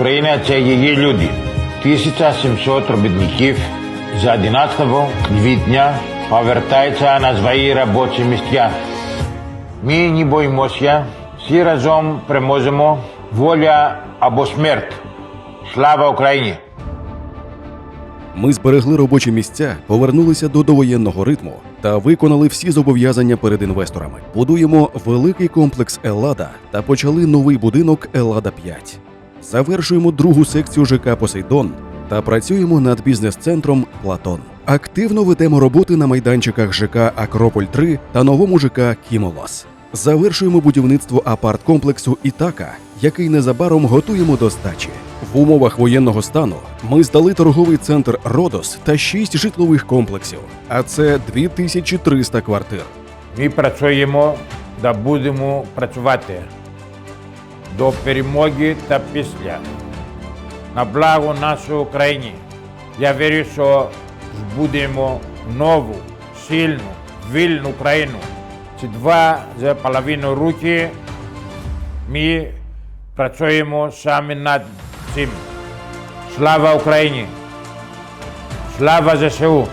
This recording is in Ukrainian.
Україна це її люди. 1700 робітників за одинаково дві дня повертаються на свої робочі місця. Ми не боїмося, всі разом переможемо. Воля або смерть. Слава Україні! Ми зберегли робочі місця, повернулися до довоєнного ритму та виконали всі зобов'язання перед інвесторами. Будуємо великий комплекс Еллада та почали новий будинок Еллада 5. Завершуємо другу секцію ЖК Посейдон та працюємо над бізнес-центром Платон. Активно ведемо роботи на майданчиках ЖК Акрополь 3 та новому ЖК Кімолос. Завершуємо будівництво апарт-комплексу Ітака, який незабаром готуємо до здачі. В умовах воєнного стану ми здали торговий центр Родос та шість житлових комплексів, а це 2300 квартир. Ми працюємо та будемо працювати до перемоги та після. На благо нашої України. Я вірю, що збудемо нову, сильну, вільну країну. Ці два за половину роки ми працюємо саме над цим. Слава Україні! Слава ЗСУ!